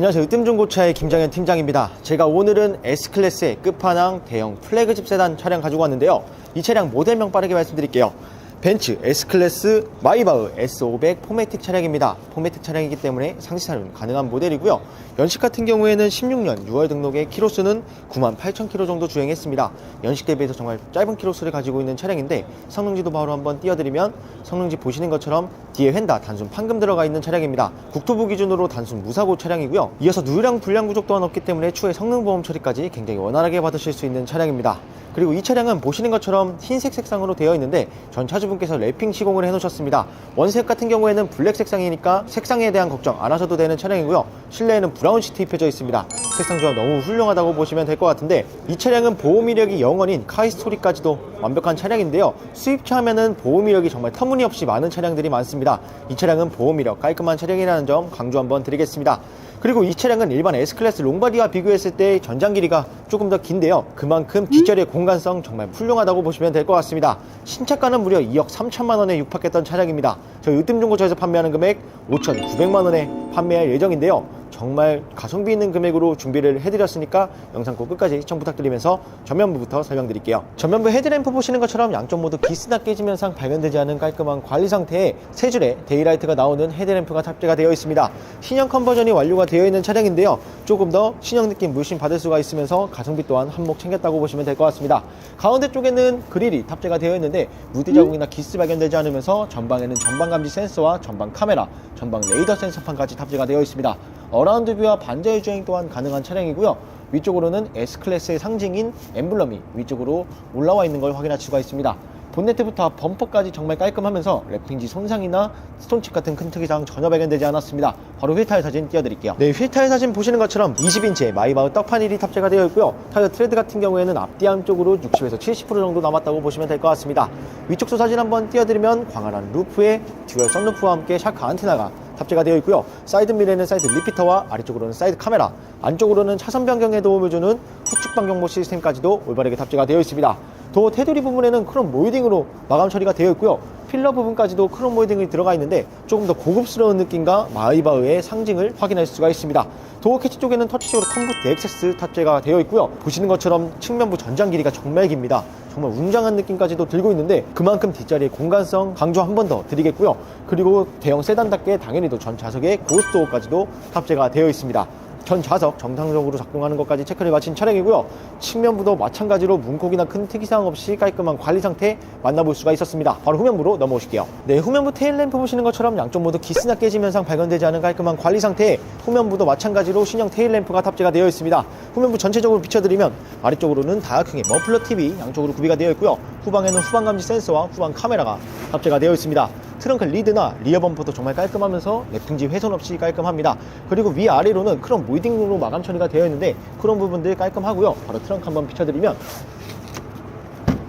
안녕하세요. 으뜸중고차의 김장현 팀장입니다. 제가 오늘은 S클래스의 끝판왕 대형 플래그십 세단 차량 가지고 왔는데요. 이 차량 모델명 빠르게 말씀드릴게요. 벤츠 S클래스 마이바흐 S500 포매틱 차량입니다. 포매틱 차량이기 때문에 상시 사용 가능한 모델이고요. 연식 같은 경우에는 16년 6월 등록의 키로수는 9만 8천 킬로 정도 주행했습니다. 연식 대비해서 정말 짧은 키로수를 가지고 있는 차량인데 성능지도 바로 한번 띄워드리면 성능지 보시는 것처럼 뒤에 휀다 단순 판금 들어가 있는 차량입니다. 국토부 기준으로 단순 무사고 차량이고요. 이어서 누유량 불량 부족 또한 없기 때문에 추후에 성능보험 처리까지 굉장히 원활하게 받으실 수 있는 차량입니다. 그리고 이 차량은 보시는 것처럼 흰색 색상으로 되어 있는데 전 차주분께서 랩핑 시공을 해 놓으셨습니다. 원색 같은 경우에는 블랙 색상이니까 색상에 대한 걱정 안 하셔도 되는 차량이고요. 실내에는 브라운 시트 입혀져 있습니다. 색상 조합 너무 훌륭하다고 보시면 될 것 같은데 이 차량은 보호 이력이 영원인 카이스토리까지도 완벽한 차량인데요. 수입차 하면은 보호 이력이 정말 터무니없이 많은 차량들이 많습니다. 이 차량은 보호 이력 깔끔한 차량이라는 점 강조 한번 드리겠습니다. 그리고 이 차량은 일반 S클래스 롱바디와 비교했을 때 전장 길이가 조금 더 긴데요. 그만큼 뒷자리의 공간성 정말 훌륭하다고 보시면 될 것 같습니다. 신차가는 무려 2억 3천만 원에 육박했던 차량입니다. 저희 으뜸중고차에서 판매하는 금액 5,900만 원에 판매할 예정인데요. 정말 가성비 있는 금액으로 준비를 해드렸으니까 영상 꼭 끝까지 시청 부탁드리면서 전면부부터 설명드릴게요. 전면부 헤드램프 보시는 것처럼 양쪽 모두 기스나 깨짐 현상 발견되지 않은 깔끔한 관리 상태에 세 줄의 데이라이트가 나오는 헤드램프가 탑재가 되어 있습니다. 신형 컨버전이 완료가 되어 있는 차량인데요. 조금 더 신형 느낌 물씬 받을 수가 있으면서 가성비 또한 한몫 챙겼다고 보시면 될 것 같습니다. 가운데 쪽에는 그릴이 탑재가 되어 있는데 무드 자국이나 기스 발견되지 않으면서 전방에는 전방 감지 센서와 전방 카메라, 전방 레이더 센서판까지 탑재가 되어 있습니다. 어라 운드 뷰와 반자율 주행 또한 가능한 차량이고요. 위쪽으로는 S클래스의 상징인 엠블럼이 위쪽으로 올라와 있는 걸 확인할 수가 있습니다. 본네트부터 범퍼까지 정말 깔끔하면서 랩핑지 손상이나 스톤칩 같은 큰 특이사항 전혀 발견되지 않았습니다. 바로 휠 타일 사진 띄워드릴게요. 네, 휠 타일 사진 보시는 것처럼 20인치의 마이바흐 떡판일이 탑재가 되어 있고요. 타이어 트레드 같은 경우에는 앞뒤 한쪽으로 60에서 70% 정도 남았다고 보시면 될 것 같습니다. 위쪽도 사진 한번 띄워드리면 광활한 루프에 듀얼 썬루프와 함께 샤크 안테나가 탑재가 되어 있고요. 사이드 미러는 사이드 리피터와 아래쪽으로는 사이드 카메라, 안쪽으로는 차선 변경에 도움을 주는 후측 방경보 시스템까지도 올바르게 탑재가 되어 있습니다. 도어 테두리 부분에는 크롬 모이딩으로 마감 처리가 되어 있고요. 필러 부분까지도 크롬 모이딩이 들어가 있는데 조금 더 고급스러운 느낌과 마이바흐의 상징을 확인할 수가 있습니다. 도어 캐치 쪽에는 터치식으로 컴부트 액세스 탑재가 되어 있고요. 보시는 것처럼 측면부 전장 길이가 정말 깁니다. 정말 웅장한 느낌까지도 들고 있는데 그만큼 뒷자리의 공간성 강조 한 번 더 드리겠고요. 그리고 대형 세단답게 당연히도 전 좌석에 고스트도어까지도 탑재가 되어 있습니다. 전 좌석 정상적으로 작동하는 것까지 체크를 마친 차량이고요. 측면부도 마찬가지로 문콕이나 큰 특이사항 없이 깔끔한 관리 상태 만나볼 수가 있었습니다. 바로 후면부로 넘어오실게요. 네, 후면부 테일램프 보시는 것처럼 양쪽 모두 기스나 깨짐 현상 발견되지 않은 깔끔한 관리 상태에 후면부도 마찬가지로 신형 테일램프가 탑재가 되어 있습니다. 후면부 전체적으로 비춰드리면 아래쪽으로는 다각형의 머플러 TV 양쪽으로 구비가 되어 있고요. 후방에는 후방 감지 센서와 후방 카메라가 탑재가 되어 있습니다. 트렁크 리드나 리어 범퍼도 정말 깔끔하면서 랩핑지 훼손 없이 깔끔합니다. 그리고 위아래로는 크롬 모이딩으로 마감 처리가 되어 있는데 그런 부분들 깔끔하고요. 바로 트렁크 한번 비춰드리면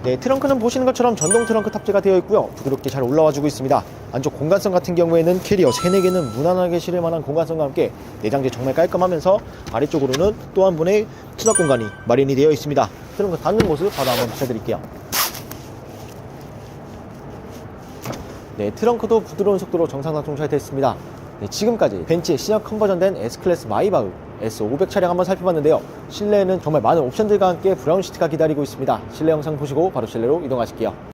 네, 트렁크는 보시는 것처럼 전동 트렁크 탑재가 되어 있고요. 부드럽게 잘 올라와주고 있습니다. 안쪽 공간성 같은 경우에는 캐리어 3, 4개는 무난하게 실을 만한 공간성과 함께 내장재 정말 깔끔하면서 아래쪽으로는 또 한 분의 수납 공간이 마련이 되어 있습니다. 트렁크 닫는 모습 바로 한번 비춰드릴게요. 네, 트렁크도 부드러운 속도로 정상 작동 잘 됐습니다. 네, 지금까지 벤츠의 신형 컨버전된 S클래스 마이바흐 S500 차량 한번 살펴봤는데요. 실내에는 정말 많은 옵션들과 함께 브라운 시트가 기다리고 있습니다. 실내 영상 보시고 바로 실내로 이동하실게요.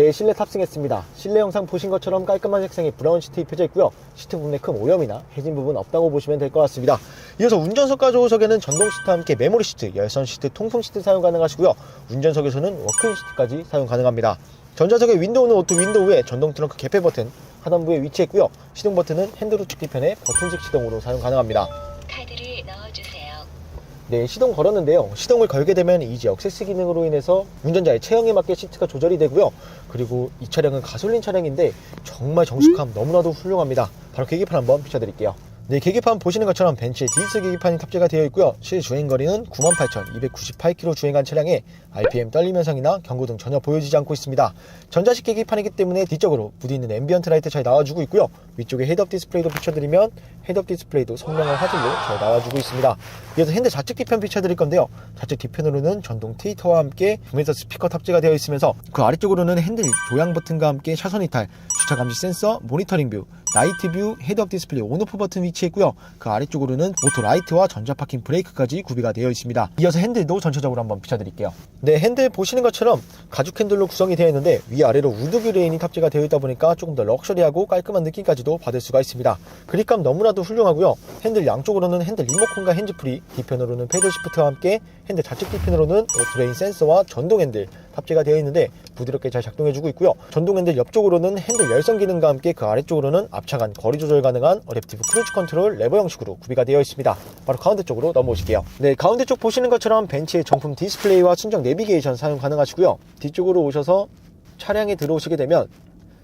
네, 실내 탑승했습니다. 실내 영상 보신 것처럼 깔끔한 색상의 브라운 시트 입혀져 있고요. 시트 부분에 큰 오염이나 해진 부분 없다고 보시면 될 것 같습니다. 이어서 운전석과 조수석에는 전동 시트와 함께 메모리 시트, 열선 시트, 통풍 시트 사용 가능하시고요. 운전석에서는 워크인 시트까지 사용 가능합니다. 전자석의 윈도우는 오토 윈도우에 전동 트렁크 개폐 버튼 하단부에 위치했고요. 시동 버튼은 핸들 우측 뒤편에 버튼식 시동으로 사용 가능합니다. 네, 시동 걸었는데요. 시동을 걸게 되면 이지 억세스 기능으로 인해서 운전자의 체형에 맞게 시트가 조절이 되고요. 그리고 이 차량은 가솔린 차량인데 정말 정숙함 너무나도 훌륭합니다. 바로 계기판 한번 비춰드릴게요. 네, 계기판 보시는 것처럼 벤츠의 디지털 계기판이 탑재가 되어 있고요. 실 주행 거리는 98,298km 주행한 차량에 RPM 떨림 현상이나 경고 등 전혀 보여지지 않고 있습니다. 전자식 계기판이기 때문에 뒤쪽으로 부디 있는 앰비언트 라이트 잘 나와주고 있고요. 위쪽에 헤드업 디스플레이도 비춰드리면 헤드업 디스플레이도 선명한 화질로 잘 나와주고 있습니다. 이어서 핸들 좌측 뒤편 비춰드릴 건데요. 좌측 뒤편으로는 전동 트위터와 함께 구매서 스피커 탑재가 되어 있으면서 그 아래쪽으로는 핸들 조향 버튼과 함께 차선 이탈, 주차 감지 센서, 모니터링 뷰, 나이트 뷰, 헤드업 디스플레이 온오프 버튼 위치했고요. 그 아래쪽으로는 오토 라이트와 전자 파킹 브레이크까지 구비가 되어 있습니다. 이어서 핸들도 전체적으로 한번 비춰드릴게요. 네, 핸들 보시는 것처럼 가죽 핸들로 구성이 되어 있는데 위아래로 우드뷰 레인이 탑재가 되어 있다 보니까 조금 더 럭셔리하고 깔끔한 느낌까지도 받을 수가 있습니다. 그립감 너무나도 훌륭하고요. 핸들 양쪽으로는 핸들 리모컨과 핸즈프리, 뒤편으로는 패들 시프트와 함께 핸들 좌측 뒤편으로는 오토레인 센서와 전동 핸들 탑재가 되어 있는데 부드럽게 잘 작동해주고 있고요. 전동 핸들 옆쪽으로는 핸들 열선 기능과 함께 그 아래쪽으로는 앞차간 거리 조절 가능한 어댑티브 크루즈 컨트롤 레버 형식으로 구비가 되어 있습니다. 바로 가운데 쪽으로 넘어오실게요. 네, 가운데 쪽 보시는 것처럼 벤츠의 정품 디스플레이와 순정 내비게이션 사용 가능하시고요. 뒤쪽으로 오셔서 차량에 들어오시게 되면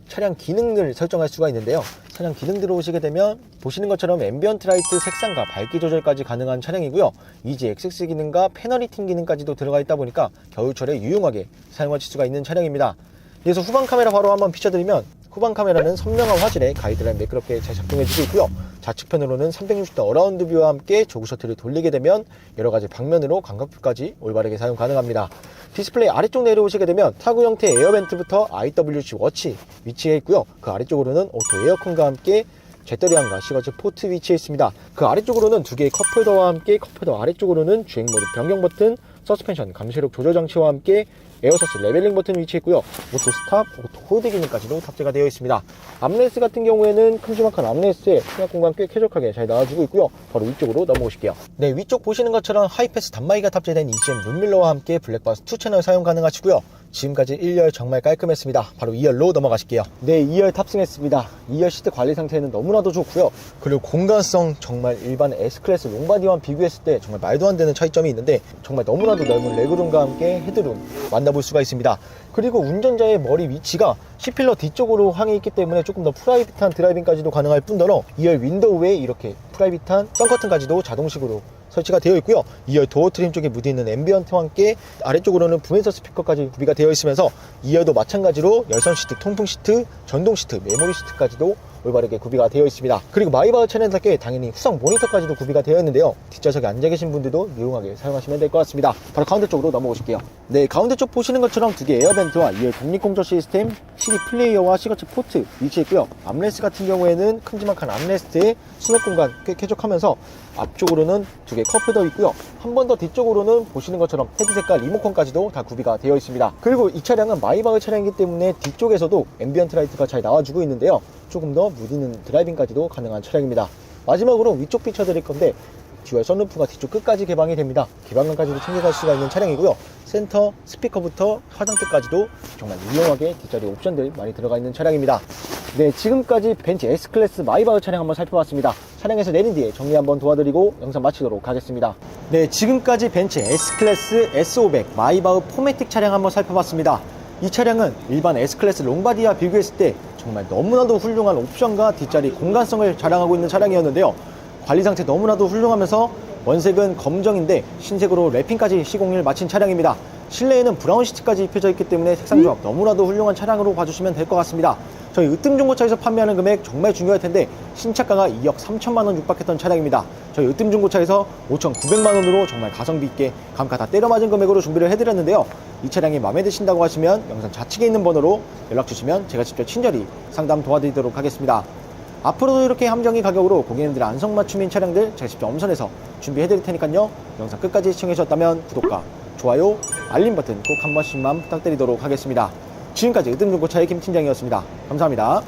차량 기능을 설정할 수가 있는데요. 차량 기능 들어오시게 되면 보시는 것처럼 앰비언트 라이트 색상과 밝기 조절까지 가능한 차량이고요. 이지 액세스 기능과 페널리팅 기능까지도 들어가 있다 보니까 겨울철에 유용하게 사용하실 수가 있는 차량입니다. 그래서 후방 카메라 바로 한번 비춰드리면 후방 카메라는 선명한 화질에 가이드라인 매끄럽게 잘 작동해주고 있고요. 좌측편으로는 360도 어라운드 뷰와 함께 조그 셔틀을 돌리게 되면 여러 가지 방면으로 광각뷰까지 올바르게 사용 가능합니다. 디스플레이 아래쪽 내려오시게 되면 타구 형태 에어벤트부터 IWC 워치 위치해 있고요. 그 아래쪽으로는 오토 에어컨과 함께 제떨이안과 시거즈 포트 위치해 있습니다. 그 아래쪽으로는 두 개의 컵홀더와 함께 컵홀더 아래쪽으로는 주행 모드 변경 버튼, 서스펜션 감시력 조절 장치와 함께 에어서스 레벨링 버튼 위치했고요. 오토 스탑, 오토 홀드 기능까지도 탑재가 되어 있습니다. 암레스 같은 경우에는 큼지막한 암레스에 수납 공간 꽤 쾌적하게 잘 나와주고 있고요. 바로 위쪽으로 넘어오실게요. 네, 위쪽 보시는 것처럼 하이패스 단마이가 탑재된 ECM 룸밀러와 함께 블랙박스 2 채널 사용 가능하시고요. 지금까지 1열 정말 깔끔했습니다. 바로 2열로 넘어가실게요. 네, 2열 탑승했습니다. 2열 시트 관리 상태는 너무나도 좋고요. 그리고 공간성 정말 일반 S클래스 롱바디와 비교했을 때 정말 말도 안 되는 차이점이 있는데 정말 너무나도 넓은 레그룸과 함께 헤드룸 만나볼 수가 있습니다. 그리고 운전자의 머리 위치가 C필러 뒤쪽으로 향해 있기 때문에 조금 더 프라이빗한 드라이빙까지도 가능할 뿐더러 2열 윈도우에 이렇게 프라이빗한 선커튼까지도 자동식으로 설치가 되어 있고요. 2열 도어 트림 쪽에 묻어있는 앰비언트와 함께 아래쪽으로는 부메서 스피커까지 구비가 되어 있으면서 2열도 마찬가지로 열선 시트, 통풍 시트, 전동 시트, 메모리 시트까지도 올바르게 구비가 되어 있습니다. 그리고 마이바흐 차량답게 당연히 후성 모니터까지도 구비가 되어 있는데요. 뒷좌석에 앉아 계신 분들도 유용하게 사용하시면 될 것 같습니다. 바로 가운데 쪽으로 넘어오실게요. 네, 가운데 쪽 보시는 것처럼 두 개의 에어벤트와 2열 독립공조 시스템, CD 플레이어와 시거츠 포트 위치했고요. 암레스트 같은 경우에는 큼지막한 암레스트에 수납 공간 꽤 쾌적하면서 앞쪽으로는 두 개의 컵홀더 있고요. 한 번 더 뒤쪽으로는 보시는 것처럼 헤드 색깔 리모컨까지도 다 구비가 되어 있습니다. 그리고 이 차량은 마이바흐 차량이기 때문에 뒤쪽에서도 앰비언트 라이트가 잘 나와주고 있는데요. 조금 더 무디는 드라이빙까지도 가능한 차량입니다. 마지막으로 위쪽 비춰 드릴 건데 듀얼 선루프가 뒤쪽 끝까지 개방이 됩니다. 개방감까지도 챙겨갈 수가 있는 차량이고요. 센터, 스피커부터 화장대까지도 정말 유용하게 뒷자리 옵션들 많이 들어가 있는 차량입니다. 네, 지금까지 벤츠 S클래스 마이바흐 차량 한번 살펴봤습니다. 차량에서 내린 뒤에 정리 한번 도와드리고 영상 마치도록 하겠습니다. 네, 지금까지 벤츠 S클래스 S500 마이바흐 포매틱 차량 한번 살펴봤습니다. 이 차량은 일반 S클래스 롱바디와 비교했을 때 정말 너무나도 훌륭한 옵션과 뒷자리 공간성을 자랑하고 있는 차량이었는데요. 관리 상태 너무나도 훌륭하면서 원색은 검정인데 신색으로 랩핑까지 시공을 마친 차량입니다. 실내에는 브라운 시트까지 입혀져 있기 때문에 색상 조합 너무나도 훌륭한 차량으로 봐주시면 될 것 같습니다. 저희 으뜸 중고차에서 판매하는 금액 정말 중요할 텐데 신차가가 2억 3천만 원 육박했던 차량입니다. 저희 으뜸 중고차에서 5,900만 원으로 정말 가성비 있게 감가 다 때려 맞은 금액으로 준비를 해드렸는데요. 이 차량이 마음에 드신다고 하시면 영상 좌측에 있는 번호로 연락 주시면 제가 직접 친절히 상담 도와드리도록 하겠습니다. 앞으로도 이렇게 함정의 가격으로 고객님들의 안성맞춤인 차량들 제가 직접 엄선해서 준비해드릴 테니까요. 영상 끝까지 시청해주셨다면 구독과 좋아요, 알림 버튼 꼭 한 번씩만 부탁드리도록 하겠습니다. 지금까지 으뜸중고차의 김 팀장이었습니다. 감사합니다.